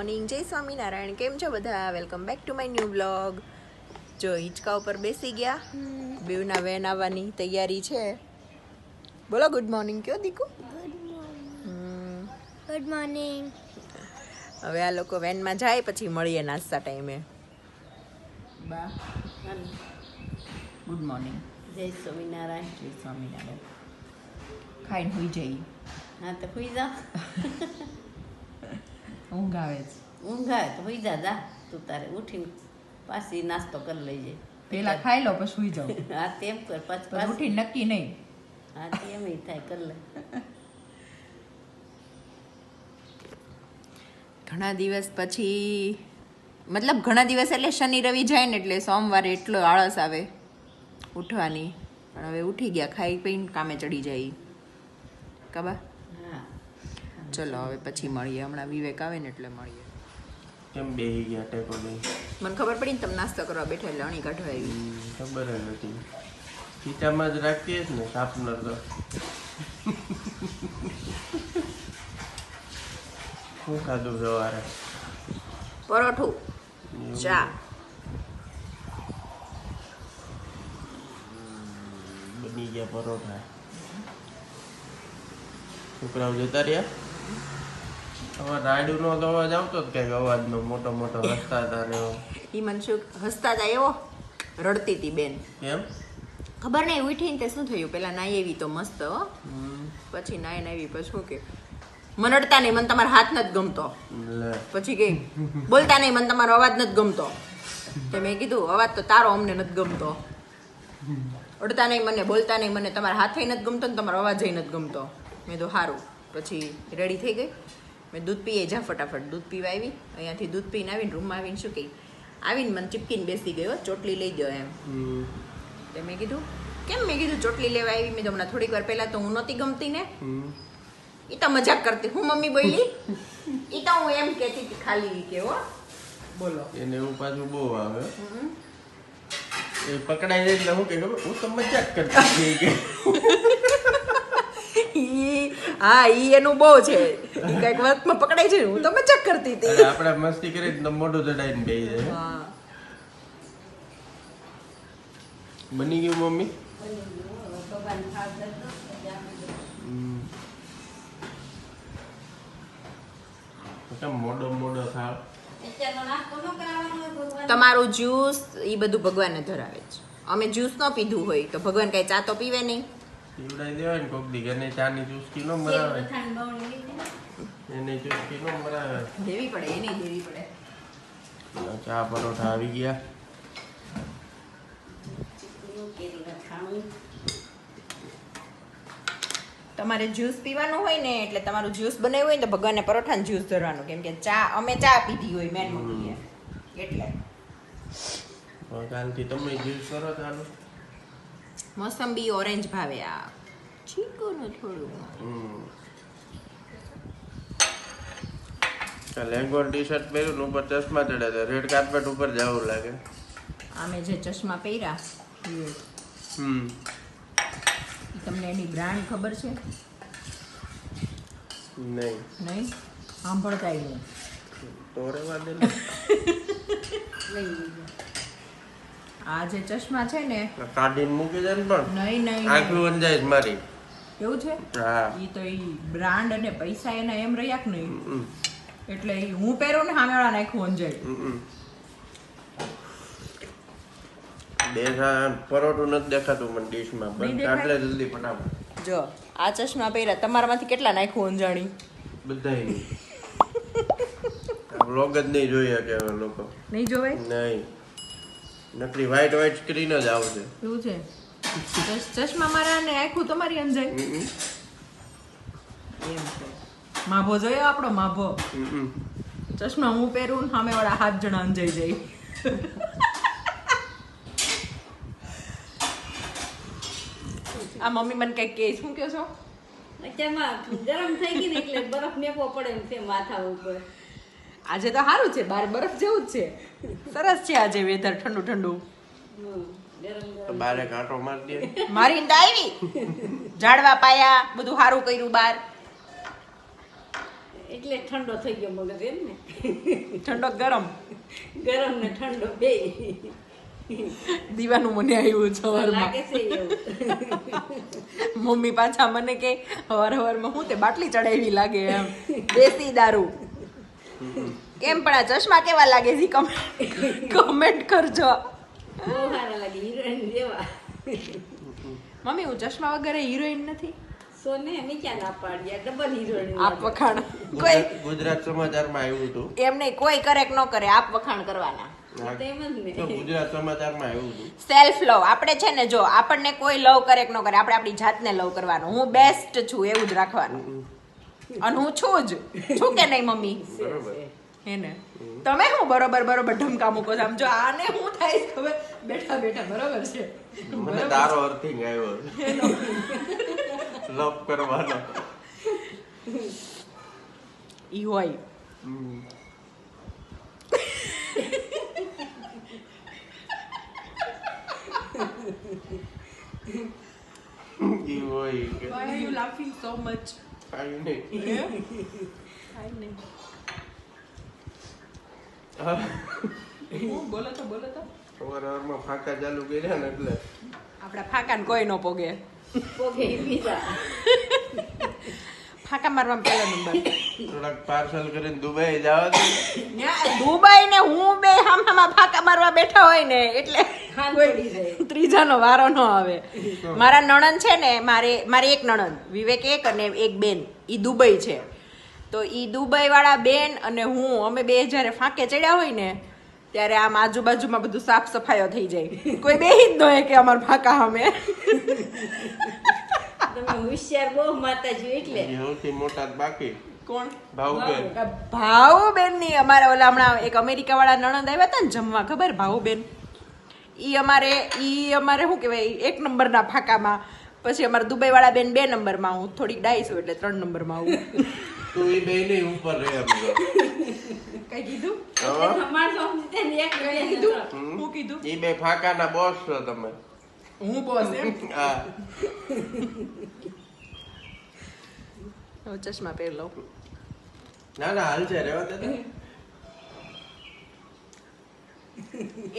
Morning. જય સ્વામિનારાયણ. કેમ છો બધા? Welcome back to my new blog જો હિંચકા ઉપર બેસી ગયા. બેવના વેન આવવાની તૈયારી છે. બોલો ગુડ મોર્નિંગ કયો દીકુ? ગુડ મોર્નિંગ હવે આ લોકો વેનમાં જાય પછી મળીએ નાસ્તા ટાઈમે. બા ગુડ મોર્નિંગ જય સ્વામિનારાયણ. જય સ્વામિનારાયણ. ખાઈને હોઈ જઈ. હા તો હોઈ જા ઊંઘ આવે છે. ઊંઘ આવે તો હુઈ જા જા. તું તારે ઉઠીને પાછી નાસ્તો કરી લેજે પેલા ખાઈ લો પછી સુઈ જાઓ હા તેમ કર. પછી ઉઠી નક્કી નહીં. હા તેમ થાય કરી લે. ઘણા દિવસ પછી મતલબ ઘણા દિવસ એટલે શનિ રવિ જાય ને એટલે સોમવારે એટલો આળસ આવે ઉઠવાની. પણ હવે ઉઠી ગયા ખાઈ પીને કામે ચડી જાય. કબા ચલો હવે પછી મળીએ. હમણાં વિવેક આવે ને એટલે મળીએ. કેમ બેહી ગયા ટેકો લઈ? મને ખબર પડી ને તમે નાસ્તો કરવા બેઠા એટલે અણી કાઢવા આવી. ખબર જ નથી ખીચામાં જ રાખીએ જ ને શાર્પનર તો. શું ખાધું સવારે? પરોઠું ચા. બની ગયા પરોઠા. છોકરાઓ જતા રહ્યા? રાયડુનો તો અવાજ આવતો જ કંઈક અવાજનો મોટો મોટો હસતા હતા ને. એ મને હસતા હતા એવો? રડતી હતી બેન. કેમ? ખબર નહીં ઉઠીને તે શું થયું? પેલા નાઈ એવી તો મસ્ત હો. પછી નાઈ નાઈ પછી શું કે? મન અડતા નહીં મને તમારો હાથ નથી ગમતો. પછી કે બોલતા નહીં મને તમારો અવાજ નથી ગમતો. તો મેં કીધું અવાજ તો તારો અમને નથી ગમતો. અડતા નહીં મને બોલતા નહીં મને તમારા હાથે નથી ગમતો ને તમારો અવાજ નથી ગમતો. મેં તો સારું પછી રેડી થઈ ગઈ? મેં દૂધ પીએ જા ફટાફટ. દૂધ પીવા આવી અહીંયાથી દૂધ પીને આવીને રૂમમાં આવીને શું કહી આવીને મને ચીપકીને બેસી ગયો ચોટલી લઈ ગયો એમ. હમ, મેં કીધું કેમ મેં કીધું ચોટલી લેવા આવી? મેં હમણાં થોડીક વાર પહેલાં તો હું નહોતી ગમતી ને. એ તો મજાક કરતી. હું મમ્મી બોલી? એ તો હું એમ કહેતી હતી ખાલી કે હો. બોલો. એને એવું પાછું બહુ આવે. એ પકડાઈ જાય એટલે હું કે હું તો મજાક કરતી કે હા ઈ એનું બહુ છે. કંઈક વાતમાં પકડાય છે હું તો મજાક કરતી હતી. આપણે મસ્તી કરી તો મોઢું ચડાઈને બેસી જાય. હા. બની ગયું મમ્મી? મોડો મોડો તમારું જ્યુસ ઈ બધું ભગવાન ધરાવે છે. અમે જ્યુસ ન પીધું હોય તો ભગવાન કઈ ચા તો પીવે નહીં. પીવડાવી દેવાય ને કોક દી એને ચાની ચુસ્કી નો મરાવે. એને ચુસ્કી નો મરાવે. દેવી પડે એની દેવી પડે. ચા પરોઠા આવી ગયા. તમારે જ્યુસ પીવાનું હોય ને એટલે તમારું જ્યુસ બનાવ્યું હોય ને તો ભગવાનને પરોઠાનું જ્યુસ ધરવાનું. કેમ કે ચા અમે ચા પીધી હોય મેન મમ્મીએ એટલે. કાલથી તમે જ્યુસ કરો ચાલુ મોસંબી ઓરેન્જ ભાવે આ. ચીકુનું થોડું. લેંગોન ટી શર્ટ પહેર્યું ને ઉપર ચશ્મા ચડ્યા હતા રેડ કાર્પેટ ઉપર જવું લાગે. આમે જે ચશ્મા પહેર્યા હમ. તમને એની બ્રાન્ડ ખબર છે? નહીં. નહીં? સાંભળતા નહીં. તો રેવા દે. લઈ. આ જે ચશ્મા છે ને કાઢીને મૂકી દે ને પણ. નહીં નહીં આખું નહીં. અંજાય મારી. એવું છે? હા. તો એ બ્રાન્ડ અને પૈસા એના એમ રહ્યા કે નહીં એટલે ઈ હું પહેરું ને સામેવાળા નાખું અંજાય સા- પરોઠું નથી દેખાતું મને ડીશમાં જલ્દી ફટાફટ જો આ ચશ્મા પહેર્યા. તમારામાંથી કેટલા નાખું અંજાણી? બધાય વ્લોગ જ નહીં જોઈએ કે લોકો. નહીં જોવાય નહીં. નકરી વ્હાઈટ વ્હાઈટ સ્ક્રીન જ આવશે. એવું છે? ચશ્મા મારા ને આખું તમારી અંજાય. એમ છે. માભો જોયો આપણો માભો. ચશ્મા હું પહેરું ને સામેવાળા હાથ જણા અંજાઈ જાય આ મમ્મી મને કંઈક કહે શું કહો છો? અત્યારમાં ગરમ થઈ ગઈ ને એટલે બરફ મેકવો પડે ને તેમ માથા ઉપર. આજે તો સારું છે બહાર બરફ જેવું જ છે. સરસ છે આજે વેધર ઠંડુ ઠંડુ. બારે કાંટો મારી દે. મારી આવી. ઝાડવા પાયા બધું સારું કર્યું બાર. એટલે ઠંડો થઈ ગયો મગજ એમ ને? ઠંડો ગરમ. ગરમ ને ઠંડો બે. દીવાનું મને આવ્યું સવારમાં. લાગે છે મમ્મી પાછા મને કે હવાર હવારમાં હું તે બાટલી ચડાવી લાગે એમ. દેશી દારૂ. કેમ પણ આ ચશ્મા કેવા લાગે છે? કમેન્ટ કરજો. મમ્મી હું ચશ્મા વગર હિરોઈન નથી? સોને એમ ક્યાં ના પાડ્યા ડબલ હિરોઈન આપ વખાણ. કોઈ ગુજરાત- સમાચારમાં આવ્યું હતું. એમ નહીં કોઈ કરે કે ન કરે આપ વખાણ કરવાના. તેમ જ ને. તો ગુજરાત સમાચારમાં આવ્યું હતું. સેલ્ફ લવ આપણે છે ને જો આપણને કોઈ લવ કરે કે ન કરે આપણે આપણી જાતને લવ કરવાનું. હું બેસ્ટ છું એવું જ રાખવાનું. અને હું છું જ. છું કે નહીં મમ્મી? બરોબર. હે તમે હું બરોબર બરોબર ઢમકા મૂકો છો આમ જો આને હું થાય હવે ખબર બેઠા બેઠા બરોબર છે મને તારો અર્થિંગ આવ્યો લપ કરવાનો ઈ હોય. ઈ હોય Why are you laughing so much? I know. નહીં. હા. હું બોલો તો બોલો તો. સવારમાં ફાંકા ચાલુ કર્યા ને એટલે આપણા ફાકાને કોઈ ન પોગે. પોગે બીજા. ફાકા મારવામાં પહેલો નંબર. થોડાક પાર્સલ કરીને દુબઈ જવા દુબઈ ને હું બે હામામાં ફાકા મારવા બેઠા હોય ને એટલે ત્રીજાનો વારો ન આવે. મારા નણંદ છે ને મારે મારી એક નણંદ વિવેક એક અને એક બેન ઈ દુબઈ છે. તો એ દુબઈ વાળા બેન અને હું અમે બે જ્યારે ફાંકે ચડ્યા હોય ને ત્યારે આમ આજુબાજુમાં બધું સાફ સફાઈઓ થઈ જાય. કોઈ બે જ ન હોય કે અમાર ફાંકા અમે. તમે હોશિયાર બહુ માતાજી એટલે. સૌથી મોટા બાકી. કોણ? ભાવબેન ભાવુબેનની અમારા ઓલા હમણાં એક અમેરિકા વાળા નણંદ આવ્યા હતા ને જમવા ખબર? ભાવુબેન ઈ અમારે ઈ અમારે શું કહેવાય? એક નંબરના ફાંકામાં. પછી અમારા દુબઈ વાળા બેન બે નંબરમાં હું થોડીક ડાઈસ એટલે ત્રણ નંબરમાં આવું. તું એ બે ને ઉપર રહે અમે કઈ કીધું? ને હું કીધું? એ બે ફાંકાના બોસ છો તમે. હું બોસ એમ? હા. ચશ્મા પહેર લઉં. ના ના હાલ છે રેવા દે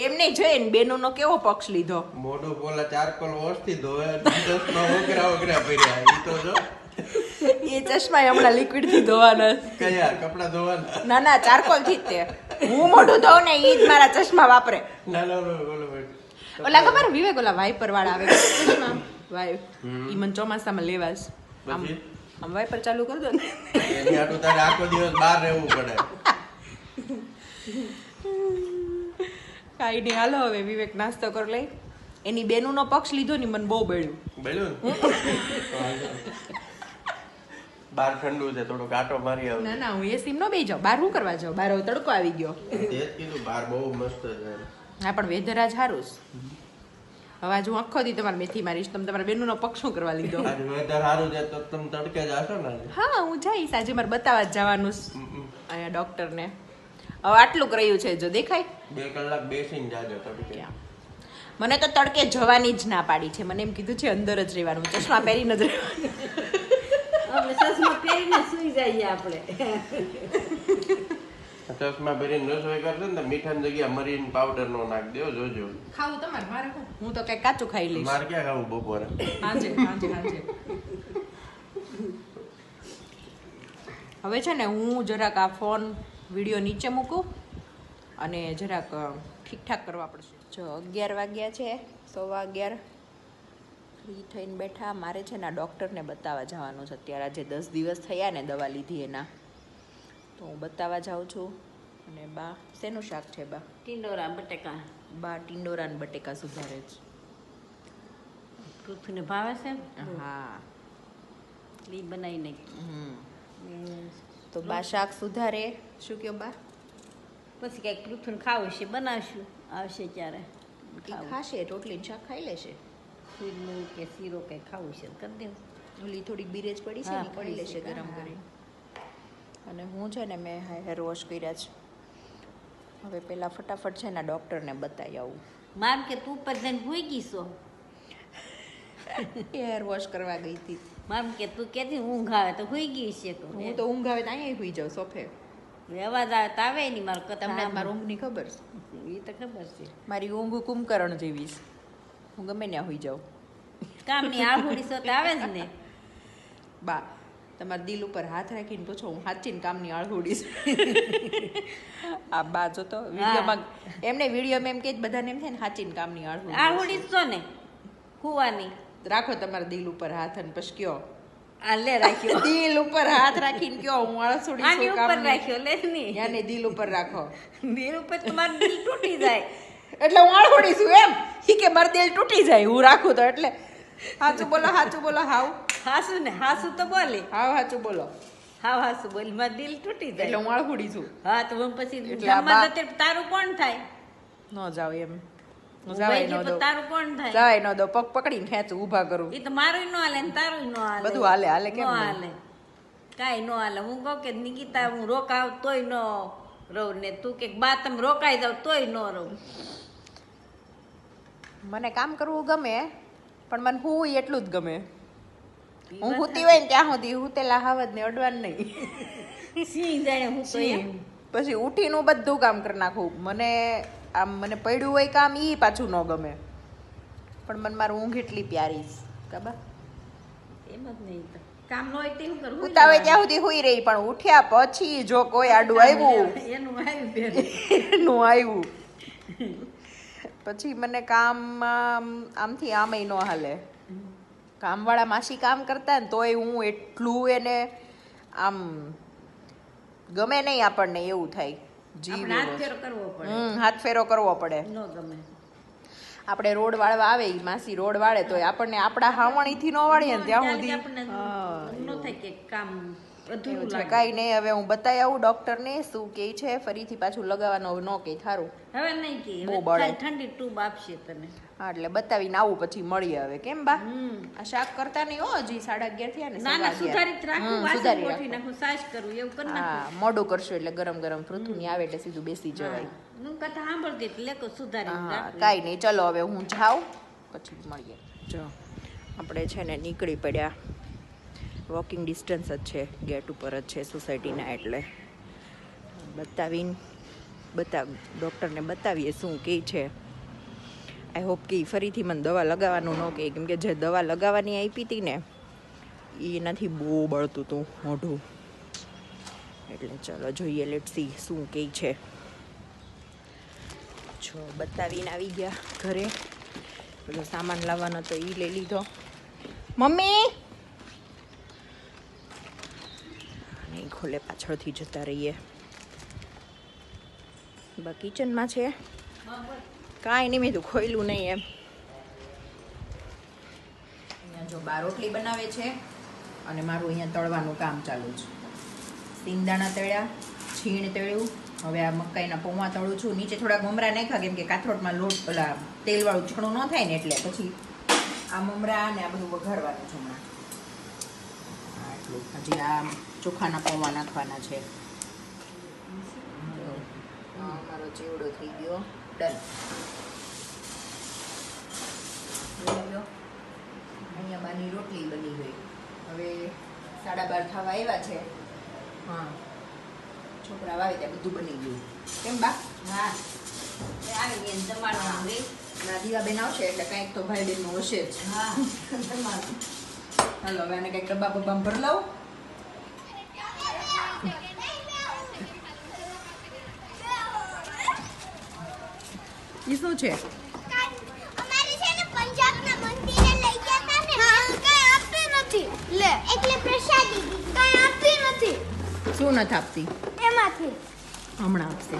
એમને એમ નહીં બેનો નો કેવો પક્ષ લીધો? મોઢું બોલા ચારકોલ વોશથી ધોવે દસમાં ઓગરા ઓગરા પહેર્યા. એ તો જો. એ ચશ્મા હમણાં લિક્વિડથી ધોવાના કયા? કપડા ધોવાના? ના ના ચારકોલથી જ તે. હું મોઢું ધોઉં ને ઈ જ મારા ચશ્મા વાપરે. ના ના બોલો. ઓલા ખબર વિવેક ઓલા વાઇપર વાળા આવે ચશ્મા? વાઇપ. ઈ મને ચોમાસામાં લેવાશ આમ? આમ વાઇપર ચાલુ કરી દો ને. એની હાટુ તારે આખો દિવસ બહાર રહેવું પડે. કાંઈ નહીં હાલો હવે વિવેક નાસ્તો કરી લઈ એની બેનુનો પક્ષ લીધો ને મને બહુ બળ્યું. બોલ્યું ને? બહાર ઠંડુ છે થોડો આટો મારી આવ ના ના હું એ સીમ ન બેસી જાઉં. બાર હું કરવા જાઉં? બાર તડકો આવી ગયો. તે જ કીધું બાર બહુ મસ્ત છે. હા પણ વેધર આજ સારું હવે આજ હું આખો દી તમારે મેથી મારીશ. તમે તમારા બેનુનો પક્ષ શું કરવા લીધો. આજે વેધર સારું છે તો તમે તડકે જાશો ને હા હું જઈશ. આજે મારે બતાવવા જ જવાનું અહીંયા ડોક્ટર ને ડોક્ટરને. હવે આટલું કર્યું છે જો દેખાય? બે કલાક બેસીને જાજો તડકે. મને તો તડકે જવાની જ ના પાડી છે. મને એમ કીધું છે અંદર જ રહેવાનું. ચશ્મા પહેરીને જ રહેવાનું. હવે ચશ્મા પહેરીને સુઈ જઈએ આપણે. ચશ્મા પહેરીને રસોઈ કરશે ને મીઠાની જગ્યાએ મરીન પાવડર નો નાખ દેવો જોજો. ખાવું તમારે? મારે હું? તો કઈ કાચું ખાઈ લઈશ. મારે ક્યાં ખાવું બપોરે? હાજે હાજે હાજે. હવે છે ને હું જરાક આ ફોન વીડિયો નીચે મૂકું અને જરાક ઠીકઠાક કરવા પડશે. જો અગિયાર વાગ્યા છે સવા અગિયાર. ફ્રી થઈને બેઠા મારે છે ને ડૉક્ટરને બતાવવા જવાનું છે અત્યારે. આજે દસ દિવસ થયા ને દવા લીધી એના. તો હું બતાવવા જાઉં છું. અને બા શેનું શાક છે બા? ટિંડોરા બટેકા. બા ટિંડોરા ને બટેકા સુધારે છે. પૃથ્વીને ભાવે છે? હા. એ બનાવી નાખી તો બા શાક સુધારે. શું કહો બા? પછી કંઈક પૃથ્વીને ખાવું છે બનાવશું. આવશે ત્યારે ખાશે રોટલી શાક ખાઈ લેશે. શીરનું કે શીરો કે ખાવું છે કરી દેવું. ઓલી થોડીક બિરેજ પડી છે પડી લેશે ગરમ કરી અને હું છે ને મેં હેર વોશ કર્યા છે. હવે પેલા ફટાફટ છે ને ડૉક્ટરને બતાવી આવું. માર કે તું પર જઈને ભૂઈ ગઈ છો હેર વોશ કરવા ગઈ હતી. મામ કે તું કેતી ઊંઘ આવે તો હુઈ ગઈ છે. હું તો ઊંઘ આવે તો અહીંયા સુઈ જાઉં સોફે. અવાજ આવે તો આવે નહીં મારો તમને મારી ઊંઘની ખબર છે. એ તો ખબર છે. મારી ઊંઘ કુંભકરણ જેવી છે. હું ગમે ત્યાં હોઈ જાઉં. કામની આહુડી સો તો આવે જ ને. બા તમારા દિલ ઉપર હાથ રાખીને પૂછો હું સાચીને કામની આળહુડી છું આ બા જો તો વિડીયોમાં એમને વિડીયોમાં એમ કે બધાને એમ થાય ને સાચીને કામની આળહુડી આહુડી જ છો ને. હુવાની. રાખો તમારા દિલ ઉપર હાથ અને પછી કયો. આ લે રાખ્યો. દિલ ઉપર હાથ રાખીને કયો હું આળસુડી છું ઉપર રાખ્યો લે નહીં યાને દિલ ઉપર રાખો. દિલ ઉપર તમારું દિલ તૂટી જાય. એટલે હું આળહુડી છું એમ. ઈ કે મારું દિલ તૂટી જાય હું રાખું તો એટલે. સાચું બોલો સાચું બોલો હાવ. હાસુ ને હાસુ તો બોલે. હાવ સાચું બોલો. હાવ હાસુ બોલ. મારું દિલ તૂટી એટલે હું આળહુડી છું. હા તો હું પછી તારું કોણ થાય? ન જાવ એમ. ન દો પગ પકડીને ખેંચું ઊભા કરું. એ તો મારું ન હાલે ને તારું ન હાલે. બધું હાલે, હાલે કેમ? હાલે. કાંઈ ન હાલે. હું કહું કે નિકિતા હું રોકાવ તોય ન રહું. ને તું કે બા તમે રોકાઈ જાવ તોય ન રહું. મને કામ કરવું ગમે પણ મને હું એટલું જ ગમે. હું હુતી હોય ને ત્યાં સુધી હુતેલા હાવજ ને અડવાન નહીં. સિંહ જાણે હું તો એમ. પછી ઉઠીને હું બધું કામ કરી નાખું. મને આમ મને પડ્યું હોય કામ એ પાછું ન ગમે. પણ મને મારું ઊંઘ એટલી પ્યારી છે. ખબર? એમ જ નહીં તો. કામ ન હોય તે કરું ઉતા ત્યાં સુધી હુઈ રહી પણ ઉઠ્યા પછી જો કોઈ આડું આવ્યું એનું આવ્યું એનું આવ્યું. પછી મને કામમાં આમથી આમય ન હાલે. કામવાળા માસી કામ કરતા ને તોય હું એટલું એને આમ ગમે નહીં આપણને એવું થાય. જીવ હાથ ફેરો કરવો પડે. હમ હાથ ફેરો કરવો પડે. આપણે રોડ વાળવા આવે એ માસી રોડ વાળે તોય આપણને આપણા હાવણીથી ન વાળીએ ને ત્યાં સુધી કામ કાંઈ નહીં હવે હું બતાવી આવું ડોક્ટરને શું કે છે ફરીથી પાછું લગાવવાનું ન કે થારું. હવે નહીં કે ઠંડી ટ્યુબ આપશે તને. હા એટલે બતાવીને આવું પછી મળીએ હવે કેમ બા? આ શાક કરતા નહીં હો હજી સાડા અગિયાર થયા ને ના સુધારિત રાખું સુધારી. નાખું સાસ કરું એવું કરી નાખું. મોડું કરશું એટલે ગરમ ગરમ પૃથ્વી આવે એટલે સીધું બેસી જવાય. હું કથા સાંભળતી એટલે લેકો સુધારી. કાંઈ નહીં ચલો હવે હું જાઉં પછી મળીએ. જો આપણે છે ને નીકળી પડ્યા. વોકિંગ ડિસ્ટન્સ જ છે, ગેટ ઉપર જ છે સોસાયટીના એટલે. બતાવીને બતાવ ડૉક્ટરને બતાવીએ શું કહે છે. આઈ હોપ કે એ ફરીથી મને દવા લગાવવાનું ન કહે કેમ કે જે દવા લગાવવાની આપી હતી ને એનાથી બહુ બળતું હતું મોઢું. એટલે ચલો જોઈએ લેટ સી શું કહે છે. જો બતાવીને આવી ગયા ઘરે. પેલો સામાન લાવવાનો તો એ લઈ લીધો. મમ્મી! ખોલે પાછળથી જતા રહીએ. બા કિચનમાં છે? કાંઈ નહીં, મેં તો ખોયલું નહીં એમ. અહીંયા જો બા રોટલી બનાવે છે અને મારું અહીંયા તળવાનું કામ ચાલુ છે. સિંગદાણા તળ્યા, છીણ તળ્યું. હવે આ મકાઈના પૌવા તળું છું. નીચે થોડાક મમરા નાખ્યા, કેમ કે કાથરોટમાં લોટ, પેલા તેલવાળું છણું ન થાય ને એટલે પછી આ મમરા ને આ બધું વઘારવાનું છે હમણાં. આટલું હજી આ ચોખાના પૌવા નાખવાના છે. અમારો ચેવડો થઈ ગયો. ડન. અહીંયા માની રોટલી બની ગઈ. હવે સાડા બાર થવા આવ્યા છે. હા. છોકરા વાવે ત્યાં બધું બની ગયું. કેમ બા? હા. આવી ગયા ને જમાડવાનું રે. ના દીવાબેન આવશે એટલે કાંઈક તો ભાઈ બહેનનું હશે જ. હા. જમાડવાનું. હાલો હવે આને કંઈક ડબ્બા બબ્બા ભરી લઉં. કઈ આપ્યું નથી. શું નથી આપતી? એમાંથી. હમણાં આપશે.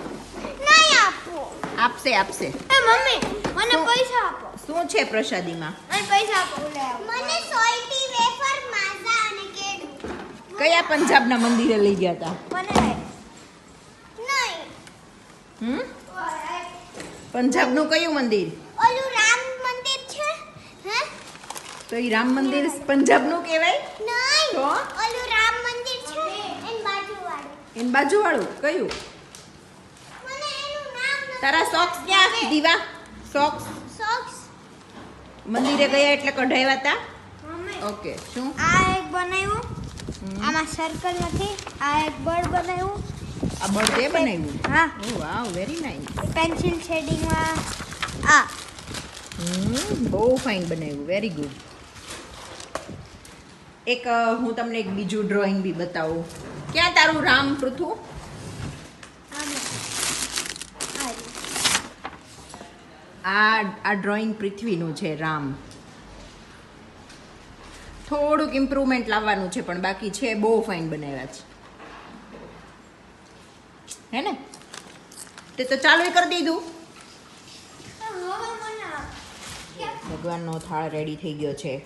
નહીં આપો. આપશે આપશે. એ મમ્મી મને પૈસા આપો. શું છે પ્રસાદીમાં? મને પૈસા આપો મને સોલ્ટી વેફર માઝા અને કેડું કયા પંજાબના મંદિરે લઈ ગયા હતા મને નહીં. હમ? પંજાબનું કયું મંદિર? ઓલું રામ મંદિર છે હે? તો એ રામ મંદિર પંજાબનું કહેવાય? નહીં તો? ઓલું રામ મંદિર છે એન બાજુવાળું. એની બાજુવાળું? કયું? મને એનું નામ તારા સોક્સ ક્યાં દીવા? સોક્સ સોક્સ મંદિરે ગયા એટલે કઢાવ્યા હતા ઓકે શું? આ એક બનાવ્યું. આમાં સર્કલ નથી આ એક બળ બનાવ્યું. આ બર્થડે બનાવ્યું. હા. Oh wow very nice pencil શેડિંગમાં આ. હમ બહુ ફાઇન બનાવ્યું વેરી ગુડ એક હું તમને એક બીજું ડ્રોઈંગ બી બતાવું. ક્યાં તારું રામ પૃથુ? આ આ ડ્રોઈંગ પૃથ્વીનું છે રામ. થોડુંક ઇમ્પ્રુવમેન્ટ લાવવાનું છે પણ બાકી છે બહુ ફાઇન બનાવ્યા છે. હે ને? તે તો ચાલુ કરી દીધું. ભગવાનનો થાળ રેડી થઈ ગયો છે.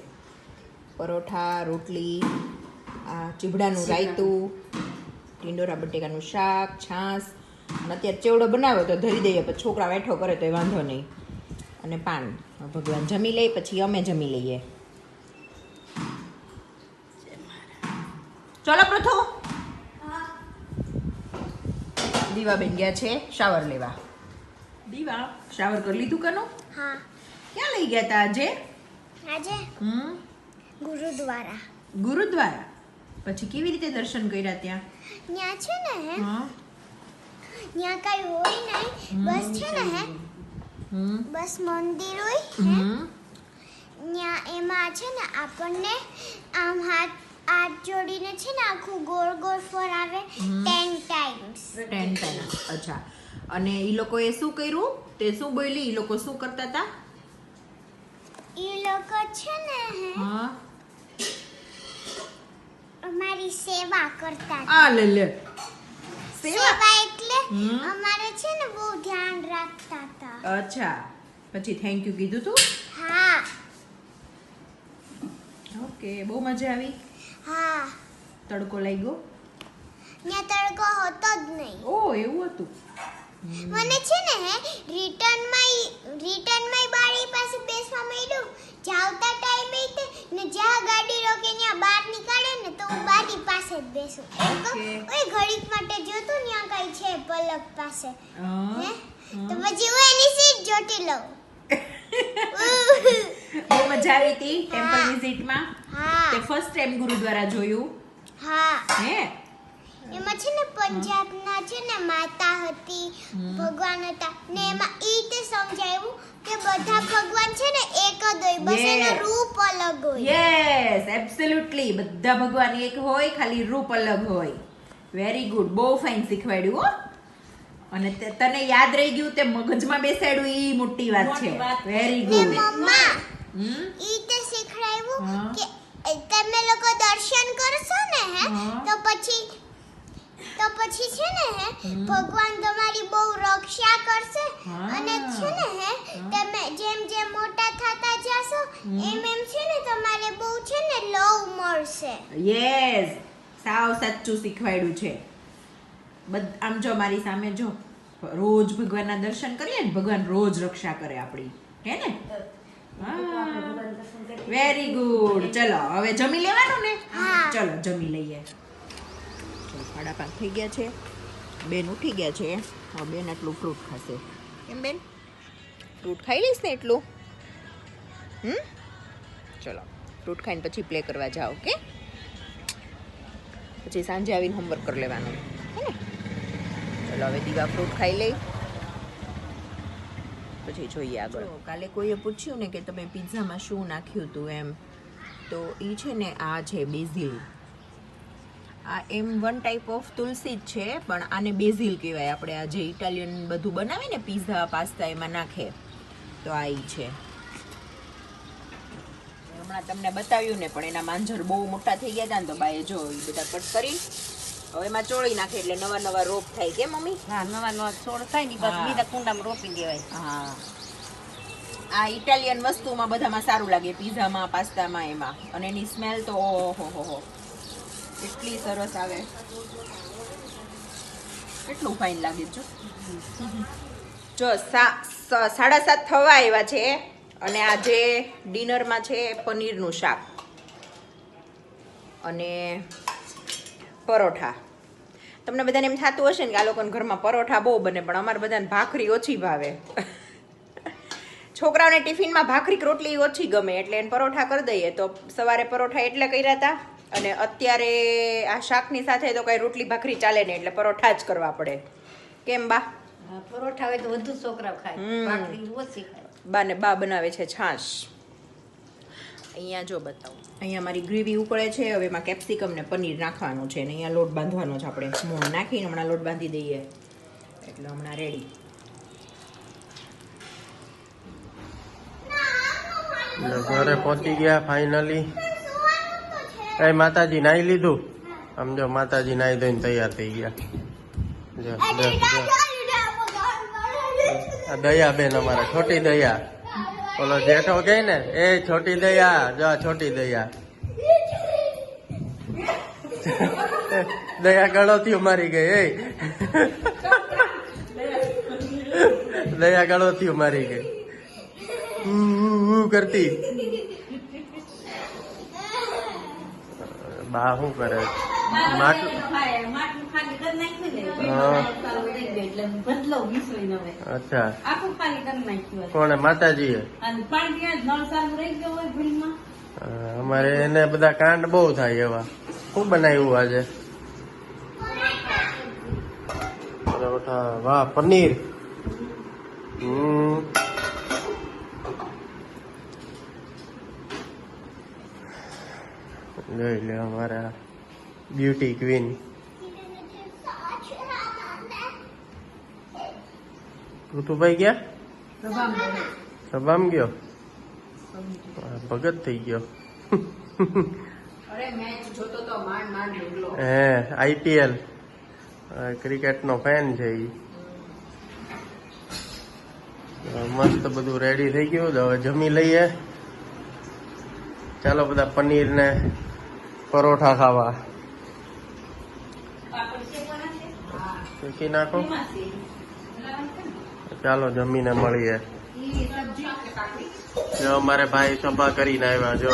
પરોઠા રોટલી આ ચીભડાનું રાયતું ટીંડોરા બટેકાનું શાક છાશ અને અત્યારે ચેવડો બનાવ્યો તો ધરી દઈએ પછી છોકરા બેઠો કરે તો એ વાંધો નહીં. અને પાન. ભગવાન જમી લે પછી અમે જમી લઈએ. ચલો પ્રથુ દીવાબેન ગયા છે શાવર લેવા. દીવા શાવર કરી લીધું કનો હા. ક્યાં લઈ ગયા તા આજે? આજે હમ? ગુરુદ્વારા. ગુરુદ્વારા? પછી કેવી રીતે દર્શન કર્યા ત્યાં? ત્યાં છે ને હા. ત્યાં કઈ હોય નહીં. બસ છે ને હે. હમ. બસ મંદિર હોય હમ. ત્યાં એમાં છે ને આપણને આમ હાથ હાથ જોડીને છે ને આખું ગોળ ગોળ ફરાવે. ટેન ટાઈમ્સ અચ્છા. અને એ લોકોએ શું કર્યું? તે શું બોલી એ લોકો શું કરતા હતા એ લોકો છે ને હે. અમારી સેવા કરતા આ લે લે. સેવા? એટલે. અમારે છે ને બહુ ધ્યાન રાખતા હતા અચ્છા. પછી થેન્ક યુ કીધું તું? હા. ઓકે બહુ મજા આવી. હા. તડકો લાગ્યો. ત્યાં તડકો હતો જ નહીં. ઓ એવું હતું. મને છે ને હે રિટર્નમાં રિટર્નમાં બારી પાસે બેસવા માંડ્યું. જાવતા ટાઈમે તે ને જ્યાં ગાડી રોકે ત્યાં બહાર નીકળે ને તો હું બારી પાસે જ બેસું. ઓય ઘડીક માટે જોતું ત્યાં કઈ છે પલક પાસે. હે તો પછી હું એની સીટ જોટી લઉં. બહુ મજા આવી હતી ટેમ્પલ. વિઝિટમાં હા. તે ફર્સ્ટ ટાઈમ ગુરુદ્વારા જોયું. હા. હે? એમાં છે ને પંજાબના છે ને માતા હતી ભગવાન હતા. ને એમાં ઈ તે સમજાયું કે બધા ભગવાન છે ને એક જ હોય બસ Yes. એનો રૂપ અલગ હોય. યસ એબ્સોલ્યુટલી બધા ભગવાન એક હોય ખાલી રૂપ અલગ હોય. વેરી ગુડ બહુ ફાઇન શીખવાડ્યું હો. અને તને યાદ રહી ગયું તે મગજમાં બેસાડ્યું ઈ મોટી વાત છે. વેરી ગુડ મમ્મા ઈ તે શીખડાયું કે તમે લોકો દર્શન કરશો ને હે. તો પછી તો પછી છે ને હે ભગવાન તમારી બહુ રક્ષા કરશે અને છે ને હે તમે જેમ જેમ મોટા થતા જશો એમ એમ છે ને તમારે બહુ છે ને લવ મળશે. યસ સાવ સાચું શીખવાડ્યું છે. બધ આમ જો મારી સામે જો રોજ ભગવાનના દર્શન કરીએ ને ભગવાન રોજ રક્ષા કરે આપણી. હે ને? વેરી ગુડ ચલો હવે જમી લેવાનું ને? હા. ચલો જમી લઈએ. સાડા પાંચ થઈ ગયા છે. બેન ઉઠી ગયા છે. હવે બેન આટલું ફ્રૂટ ખાશે. કેમ બેન? ફ્રૂટ ખાઈ લઈશ ને એટલું? હમ? ચલો ફ્રૂટ ખાઈને પછી પ્લે કરવા જાઓ, ઓકે? પછી સાંજે આવીને હોમવર્ક કરી લેવાનું. હે ચલો, હવે દીવા ફ્રૂટ ખાઈ લઈ. પછી જોઈએ આગળ. કાલે કોઈએ પૂછ્યું ને કે તમે પિઝામાં શું નાખ્યું હતું એમ? તો એ છે ને, આ છે બેઝિલ આ એમ વન ટાઈપ ઓફ તુલસી જ છે પણ આને બેઝિલ કહેવાય. આપણે આ જે ઇટાલિયન બધું બનાવે ને પીઝા પાસ્તા એમાં નાખે. તો આ ઈ છે. હમણાં તમને બતાવ્યું ને પણ એના માંજર બહુ મોટા થઈ ગયા હતા ને તો બાએ જો એ બધા કટ કરી હવે એમાં ચોળી નાખે એટલે નવા નવા રોપ થાય કે મમ્મી? હા નવા નવા છોડ થાય ને બસ બીજા કુંડામાં રોપી દેવાય. હા. આ ઇટાલિયન વસ્તુમાં બધામાં સારું લાગે પીઝામાં પાસ્તામાં એમાં. અને એની સ્મેલ તો ઓહો હો હો એટલી સરસ આવે. કેટલું ફાઇન લાગે જો જો સાડા સાત થવા આવ્યા છે અને આજે ડિનરમાં છે પનીરનું શાક અને પરોઠા. તમને બધાને એમ થતું હશે ને કે આ લોકોને ઘરમાં પરોઠા બહુ બને, પણ અમારે બધાને ભાખરી ઓછી ભાવે. છોકરાઓને ટિફિનમાં ભાખરી રોટલી ઓછી ગમે, એટલે એને પરોઠા કરી દઈએ. તો સવારે પરોઠા એટલે કર્યા હતા અને અત્યારે આ શાકની સાથે તો કઈ રોટલી ભાખરી ચાલે નહીં એટલે પરોઠા જ કરવા પડે. કેમ બા? પરોઠા હોય તો વધુ છોકરા ખાય ભાખરી ઓછી ખાય. બા ને બા બનાવે છે છાશ. અહીંયા જો બતાવું. અહીંયા મારી ગ્રેવી ઉકળે છે હવે એમાં કેપ્સિકમ ને પનીર નાખવાનું છે ને અહીંયા લોટ બાંધવાનો છે આપણે. મોણ નાખીને હમણાં લોટ બાંધી દઈએ. એટલે હમણાં રેડી ઘરે પહોંચી ગયા ફાઇનલી એ માતાજી નાઈ લીધું? સમજો માતાજી નાઈ ધોઈને તૈયાર થઈ ગયા. દયા બેન અમારા છોટી દયા. ઓલો જેઠો કે ને એ છોટી દયા જો છોટી દયા. દયા ગળોથી મારી ગઈ એ. દયા ગળોથી મારી ગઈ. કરતી. બા શું કરે? અચ્છા. કોને માતાજી અમારે એને બધા કાંડ બહુ થાય એવા. શું બનાવ્યું આજે? પરોઠા. વાહ પનીર. હમ. જોઈ લે અમારા બ્યુટી ક્વીન ઋતુભાઈ ગયા? સભામ ગયો? ભગત થઈ ગયો. હે આઈપીએલ ક્રિકેટ નો ફેન છે ઈ. મસ્ત બધું રેડી થઈ ગયું. તો હવે જમી લઈએ. ચાલો બધા પનીર ને પરોઠા ખાવા. ચૂકી નાખો. ચાલો જમીને મળીએ. જો અમારે ભાઈ સભા કરીને આવ્યા જો.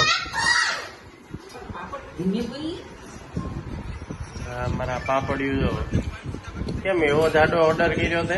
મારા પાપડિયું જો. કેમ એવો જાડો ઓર્ડર કર્યો તે?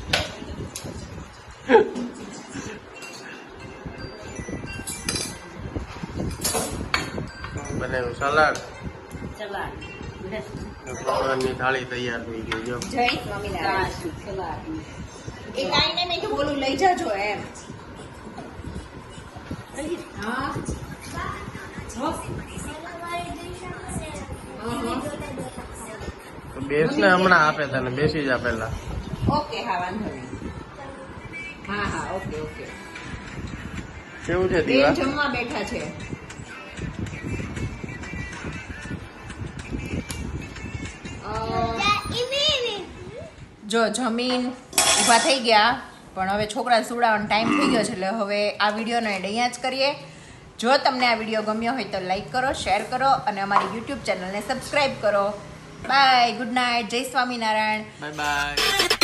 સલાડ. ની થાળી તૈયાર થઈ ગઈ જો. જય સ્વામિનારાયણ. સલાડ સલાડ એ કાંઈ મેં કીધું ઓલું લઈ જાજો એમ. હા. બેસ ને હમણાં આપે તને બેસી જા પેલા ઓકે હા વાંધો નહીં. હા હા ઓકે ઓકે. કેવું છે દીવા? જમવા બેઠા છે. જો જમીન ઊભા થઈ ગયા, પણ હવે છોકરા સુડાવાનો ટાઈમ થઈ ગયો છે, એટલે હવે આ વિડીયોનો એડ અહીંયા જ કરીએ. જો તમને આ વીડિયો ગમ્યો હોય તો લાઈક કરો શેર કરો, અને અમારી યુટ્યુબ ચેનલને સબસ્ક્રાઈબ કરો. બાય ગુડ નાઇટ જય સ્વામિનારાયણ. Bye bye